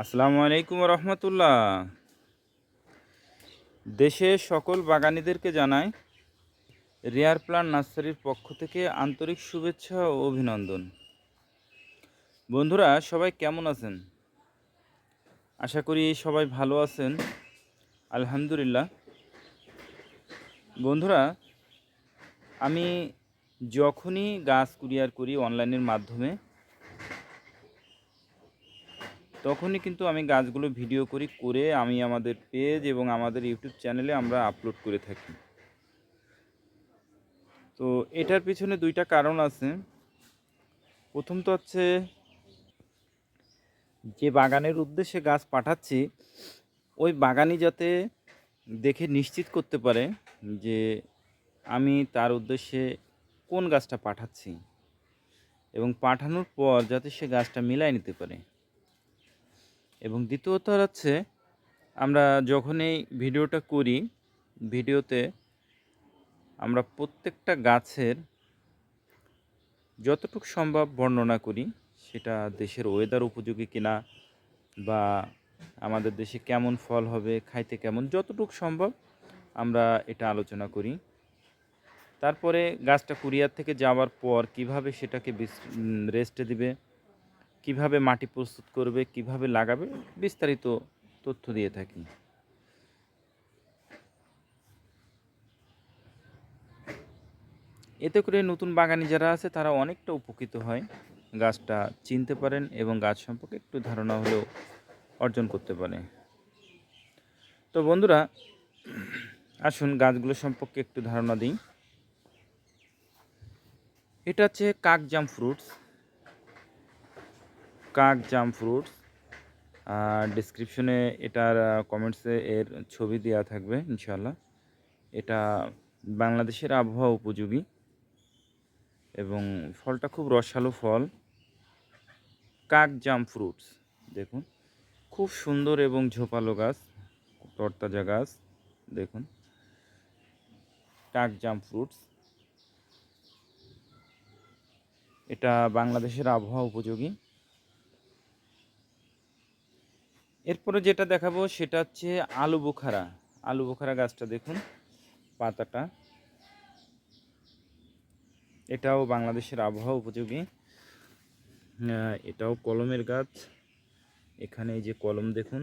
আসসালামু আলাইকুম রহমতুল্লাহ দেশে সকল বাগানীদেরকে জানাই, রেয়ার প্লান্ট নার্সারির পক্ষ থেকে আন্তরিক শুভেচ্ছা ও অভিনন্দন। বন্ধুরা, সবাই কেমন আছেন? আশা করি সবাই ভালো আছেন, আলহামদুলিল্লাহ। বন্ধুরা, আমি যখনই গাছ কুরিয়ার করি অনলাইনের মাধ্যমে তখনই কিন্তু আমি গাছগুলো ভিডিও করি, করে আমি আমাদের পেজ এবং আমাদের ইউটিউব চ্যানেলে আমরা আপলোড করে থাকি। তো এটার পিছনে দুইটা কারণ আছে। প্রথম তো হচ্ছে, যে বাগানের উদ্দেশ্যে গাছ পাঠাচ্ছি, ওই বাগানি যাতে দেখে নিশ্চিত করতে পারে যে আমি তার উদ্দেশ্যে কোন গাছটা পাঠাচ্ছি এবং পাঠানোর পর যাতে সে গাছটা মিলাই নিতে পারে। এবং দ্বিতীয়ত হচ্ছে, আমরা যখন এই ভিডিওটা করি, ভিডিওতে আমরা প্রত্যেকটা গাছের যতটুকু সম্ভব বর্ণনা করি, সেটা দেশের ওয়েদার উপযোগী কিনা বা আমাদের দেশে কেমন ফল হবে, খাইতে কেমন, যতটুকু সম্ভব আমরা এটা আলোচনা করি। তারপরে গাছটা কুরিয়ার থেকে যাওয়ার পর কীভাবে সেটাকে রেস্টে দিবে কীভাবে মাটি প্রস্তুত করবে, কীভাবে লাগাবে, বিস্তারিত তথ্য দিয়ে থাকি। এতে করে নতুন বাগানি যারা আছে, তারা অনেকটা উপকৃত হয়। গাছটা চিনতে পারেন এবং গাছ সম্পর্কে একটু ধারণা হলেও অর্জন করতে পারে। তো বন্ধুরা, আসুন গাছগুলো সম্পর্কে একটু ধারণা দিই। এটা হচ্ছে কাকজাম ফ্রুটস। কাক জাম ফ্রুটস। ডিসক্রিপশনে এটার কমেন্টসে এর ছবি দেওয়া থাকবে ইনশাল্লাহ এটা বাংলাদেশের আবহাওয়া উপযোগী এবং ফলটা খুব রসালো ফল। কাক জাম ফ্রুটস, দেখুন। খুব সুন্দর এবং ঝোপালো গাছ, তরতাজা গাছ, দেখুন। কাক জাম ফ্রুটস। এটা বাংলাদেশের আবহাওয়া উপযোগী। এরপরে যেটা দেখাবো সেটা হচ্ছে আলু বোখারা। আলু বোখারা গাছটা দেখুন, পাতাটা। এটাও বাংলাদেশের আবহাওয়া উপযোগী। এটাও কলমের গাছ। এখানে এই যে কলম দেখুন,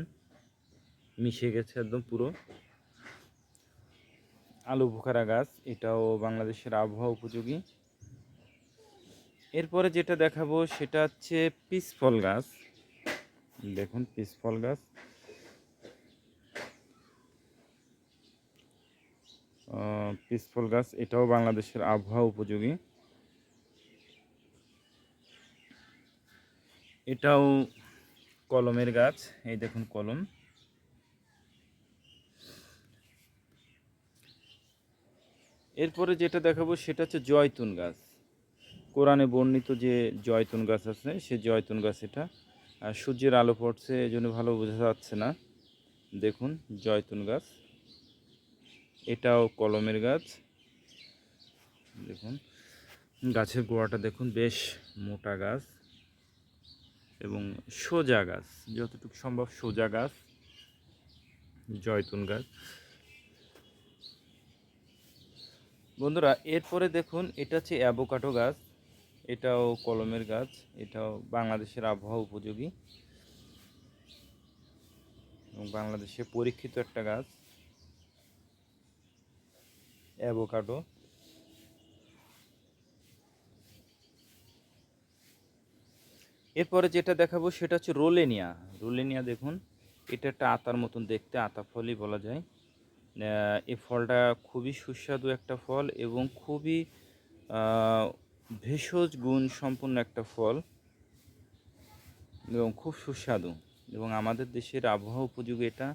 মিশে গেছে একদম পুরো। আলু বোখারা গাছ, এটাও বাংলাদেশের আবহাওয়া উপযোগী। এরপরে যেটা দেখাবো সেটা হচ্ছে পিস ফল গাছ। দেখুন পিসফল গাছ। পিসফল গাছ, এটাও বাংলাদেশের আবহাওয়া উপযোগী। এটাও কলমের গাছ, এই দেখুন কলম। এরপরে যেটা দেখাবো, সেটা হচ্ছে জয়তুন গাছ। কোরআনে বর্ণিত যে জয়তুন গাছ আছে, সে জয়তুন গাছ এটা সূর্যের আলো পড়ছে এই জন্য ভালো বোঝা যাচ্ছে না। দেখুন, জয়তুন গাছ। এটাও কলমের গাছ। দেখুন, গাছের গোড়াটা দেখুন, বেশ মোটা গাছ এবং সোজা গাছ। যতটুকু সম্ভব সোজা গাছ, জয়তুন গাছ। বন্ধুরা, এরপরে দেখুন, এটা হচ্ছে অ্যাভোকাটো গাছ। এটাও কলমের গাছ, এটাও বাংলাদেশের আবহাওয়া উপযোগী। এবং বাংলাদেশে পরীক্ষিত একটা গাছ, অ্যাভোকাডো। এরপরে যেটা দেখাবো সেটা হচ্ছে রোলেনিয়া। রোলেনিয়া দেখুন, এটা একটা আতার মতন দেখতে, আতা ফলই বলা যায়। এই ফলটা খুবই সুস্বাদু একটা ফল এবং খুবই ভেষজ গুণ সম্পন্ন একটা ফল এবং খুব সুস্বাদু এবং আমাদের দেশের আবহাওয়া উপযোগী এটা।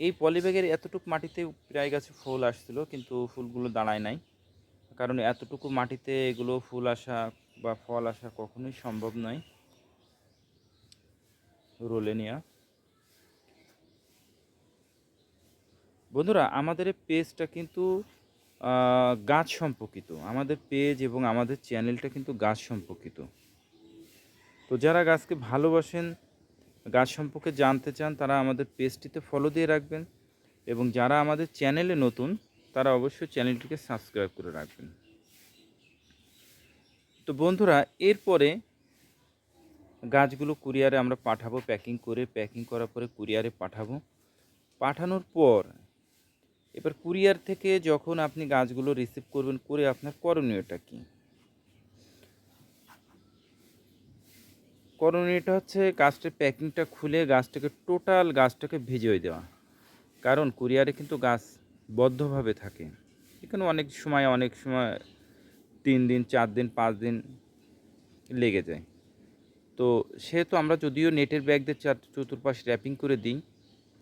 এই পলিব্যাগের এতটুকু মাটিতে প্রায় গাছে ফুল আসছিল, কিন্তু ফুলগুলো দাঁড়ায় নাই। কারণ এতটুকু মাটিতে এগুলো ফুল আসা বা ফল আসা কখনোই সম্ভব নয়। রোলেনিয়া বন্ধুরা, আমাদের পেজটা কিন্তু গাছ সম্পর্কিত। আমাদের পেজ এবং আমাদের চ্যানেলটা কিন্তু গাছ সম্পর্কিত। তো যারা গাছকে ভালোবাসেন, গাছ সম্পর্কে জানতে চান, তারা আমাদের পেজটিতে ফলো দিয়ে রাখবেন এবং যারা আমাদের চ্যানেলে নতুন, তারা অবশ্যই চ্যানেলটিকে সাবস্ক্রাইব করে রাখবেন। তো বন্ধুরা, এরপরে গাছগুলো কুরিয়ারে আমরা পাঠাবো প্যাকিং করে প্যাকিং করার পরে কুরিয়ারে পাঠাবো। পাঠানোর পর এবার কুরিয়ার থেকে যখন আপনি গাছগুলো রিসিভ করবেন, করে আপনার করণীয়টা কী? করণীয়টা হচ্ছে গাছটার প্যাকিংটা খুলে গাছটাকে টোটাল গাছটাকে ভিজিয়ে দেওয়া। কারণ কুরিয়ারে কিন্তু গাছ বদ্ধভাবে থাকে। এখানে অনেক সময় অনেক সময় তিন দিন, চার দিন, পাঁচ দিন লেগে যায়। তো সেহেতু আমরা যদিও নেটের ব্যাগ দিয়ে চার, চতুর্পাশ র্যাপিং করে দিই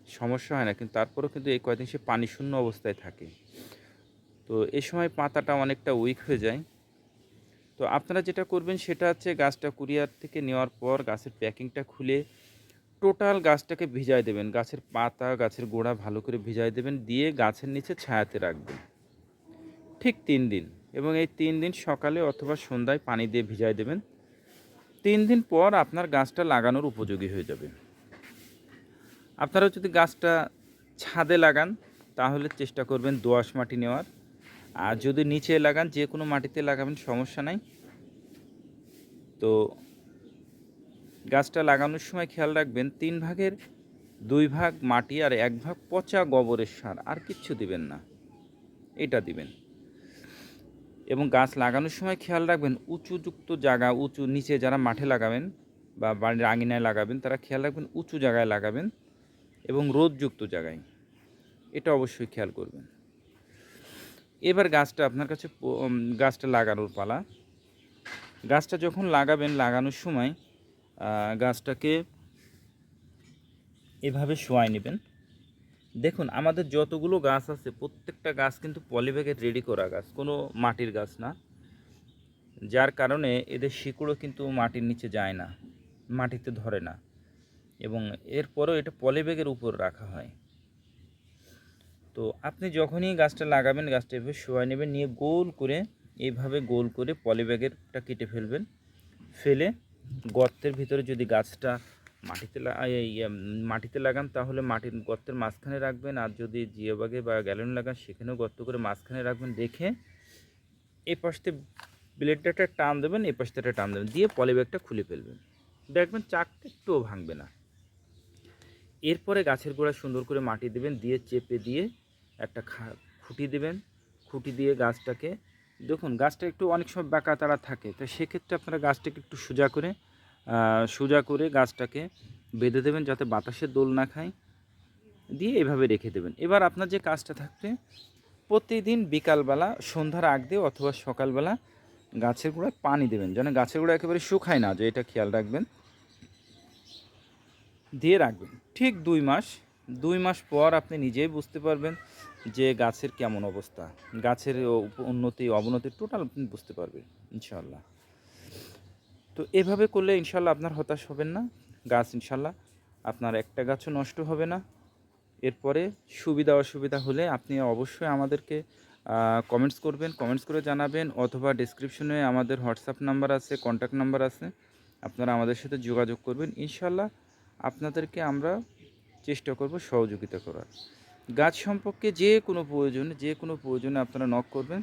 সমস্যা হয় না, কিন্তু তারপরেও কিন্তু এই কয়দিন সে পানি শূন্য অবস্থায় থাকে। তো এই সময় পাতাটা অনেকটা উইক হয়ে যায়। তো আপনারা যেটা করবেন সেটা হচ্ছে গাছটা কুরিয়ার থেকে নেওয়ার পর গাছের প্যাকিংটা খুলে টোটাল গাছটাকে ভিজায় দেবেন। গাছের পাতা, গাছের গোড়া ভালো করে ভিজায় দেবেন, দিয়ে গাছের নিচে ছায়াতে রাখবেন। ঠিক তিন দিন এবং এই তিন দিন সকালে অথবা সন্ধ্যায় পানি দিয়ে ভিজায় দেবেন। তিন দিন পর আপনার গাছটা লাগানোর উপযোগী হয়ে যাবে। আপনারা যদি গাছটা ছাদে লাগান, তাহলে চেষ্টা করবেন দোআঁশ মাটি নেওয়ার। আর যদি নিচে লাগান, যে কোনো মাটিতে লাগাবেন, সমস্যা নাই। তো গাছটা লাগানোর সময় খেয়াল রাখবেন, তিন ভাগের দুই ভাগ মাটি আর এক ভাগ পচা গোবরের সার, আর কিচ্ছু দিবেন না। এটা দিবেন। এবং গাছ লাগানোর সময় খেয়াল রাখবেন, উঁচুযুক্ত জায়গা, উঁচু নিচে যারা মাঠে লাগাবেন বা বাড়ির আঙিনায় লাগাবেন, তারা খেয়াল রাখবেন, উঁচু জায়গায় লাগাবেন। এবং রোদযুক্ত জায়গায়। এটা অবশ্যই খেয়াল করবেন। এবার গাছটা আপনার কাছে গাছটা লাগানোর পালা। গাছটা যখন লাগাবেন লাগানোর সময় গাছটাকে এভাবে শোয়াই নেবেন। দেখুন, আমাদের যতগুলো গাছ আছে, প্রত্যেকটা গাছ কিন্তু পলিব্যাগে রেডি করা গাছ, কোনো মাটির গাছ না। যার কারণে এদের শিকড়ও কিন্তু মাটির নিচে যায় না, মাটিতে ধরে না। এবং এরপরও এটা পলিব্যাগের উপর রাখা হয়। তো আপনি যখনই গাছটা লাগাবেন, গাছটা এভাবে শোয়াই নেবেন, নিয়ে গোল করে এইভাবে গোল করে পলিব্যাগেরটা কেটে ফেলবেন। ফেলে গর্তের ভিতরে যদি গাছটা মাটিতে মাটিতে লাগান, তাহলে মাটির গর্তের মাঝখানে রাখবেন। আর যদি জিও বাগে বা গ্যালন লাগান, সেখানেও গর্ত করে মাঝখানে রাখবেন। রেখে এই পাশতে ব্লেডটা টান দেবেন এই পাশটা টান দেবেন। দিয়ে পলিব্যাগটা খুলে ফেলবেন। দেখবেন চাকটা একটুও ভাঙবে না। এরপরে গাছের গোড়া সুন্দর করে মাটি দেবেন, দিয়ে চেপে দিয়ে একটা খুঁটি দেবেন। খুঁটি দিয়ে গাছটাকে, দেখুন গাছটা একটু অনেক সময় বাঁকা তারা থাকে, তো সেক্ষেত্রে আপনারা গাছটাকে একটু সোজা করে সোজা করে গাছটাকে বেঁধে দেবেন যাতে বাতাসের দোল না খায়। দিয়ে এভাবে রেখে দেবেন। এবার আপনার যে কাজটা থাকবে, প্রতিদিন বিকালবেলা, সন্ধ্যার আগ দিয়ে অথবা সকালবেলা গাছের গোড়ায় পানি দেবেন, যেন গাছের গোড়া একেবারে শুকায় না, যে এটা খেয়াল রাখবেন। দিয়ে রাখবেন। ঠিক দুই মাস দুই মাস পর আপনি নিজেই বুঝতে পারবেন যে গাছের কেমন অবস্থা। গাছের উন্নতি, অবনতি টোটাল আপনি বুঝতে পারবেন ইনশাল্লাহ তো এভাবে করলে ইনশাল্লাহ আপনার হতাশ হবেন না। গাছ ইনশাল্লাহ আপনার একটা গাছও নষ্ট হবে না। এরপরে সুবিধা, অসুবিধা হলে আপনি অবশ্যই আমাদেরকে কমেন্টস করবেন। কমেন্টস করে জানাবেন অথবা ডিসক্রিপশনে আমাদের হোয়াটসঅ্যাপ নাম্বার আছে কন্ট্যাক্ট নাম্বার আছে। আপনারা আমাদের সাথে যোগাযোগ করবেন। ইনশাল্লাহ আপনাদেরকে আমরা চেষ্টা করব সহযোগিতা করার। গাছ সম্পর্কে যে কোনো প্রয়োজনে, যে কোনো প্রয়োজনে আপনারা নক করবেন।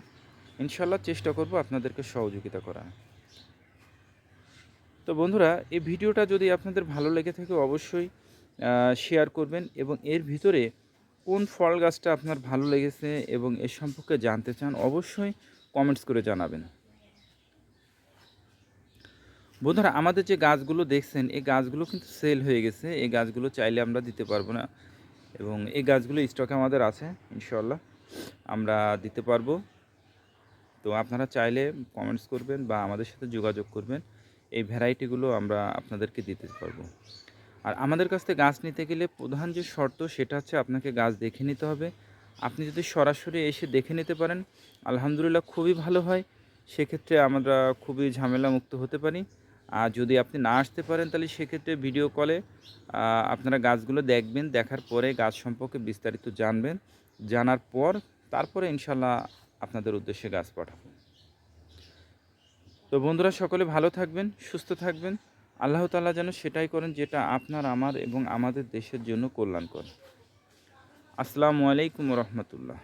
ইনশাল্লাহ চেষ্টা করব আপনাদেরকে সহযোগিতা করার। তো বন্ধুরা, এই ভিডিওটা যদি আপনাদের ভালো লেগে থাকে অবশ্যই শেয়ার করবেন এবং এর ভিতরে কোন ফল গাছটা আপনার ভালো লেগেছে এবং এর সম্পর্কে জানতে চান অবশ্যই কমেন্টস করে জানাবেন। বন্ধুরা, আমাদের যে গাছগুলো দেখছেন, এই গাছগুলো কিন্তু সেল হয়ে গেছে। এই গাছগুলো চাইলে আমরা দিতে পারব না। এবং এই গাছগুলো স্টকে আমাদের আছে ইনশাল্লাহ আমরা দিতে পারব। তো আপনারা চাইলে কমেন্টস করবেন বা আমাদের সাথে যোগাযোগ করবেন। এই ভ্যারাইটিগুলো আমরা আপনাদেরকে দিতে পারব। আর আমাদের কাছ থেকে গাছ নিতে গেলে প্রধান যে শর্ত, সেটা হচ্ছে আপনাকে গাছ দেখে নিতে হবে। আপনি যদি সরাসরি এসে দেখে নিতে পারেন, আলহামদুলিল্লাহ খুবই ভালো হয়। সেক্ষেত্রে আমরা খুবই ঝামেলা মুক্ত হতে পারি। আর যদি আপনি না আসতে পারেন, তাহলে সেক্ষেত্রে ভিডিও কলে আপনারা গাছগুলো দেখবেন, দেখার পরে গাছ সম্পর্কে বিস্তারিত জানবেন। জানার পর তারপরে ইনশাল্লাহ আপনাদের উদ্দেশ্যে গাছ পাঠাবো। তো বন্ধুরা, সকলে ভালো থাকবেন, সুস্থ থাকবেন। আল্লাহ তাআলা যেন সেটাই করেন যেটা আপনার, আমার এবং আমাদের দেশের জন্য কল্যাণকর। আসসালামু আলাইকুম রহমতুল্লাহ।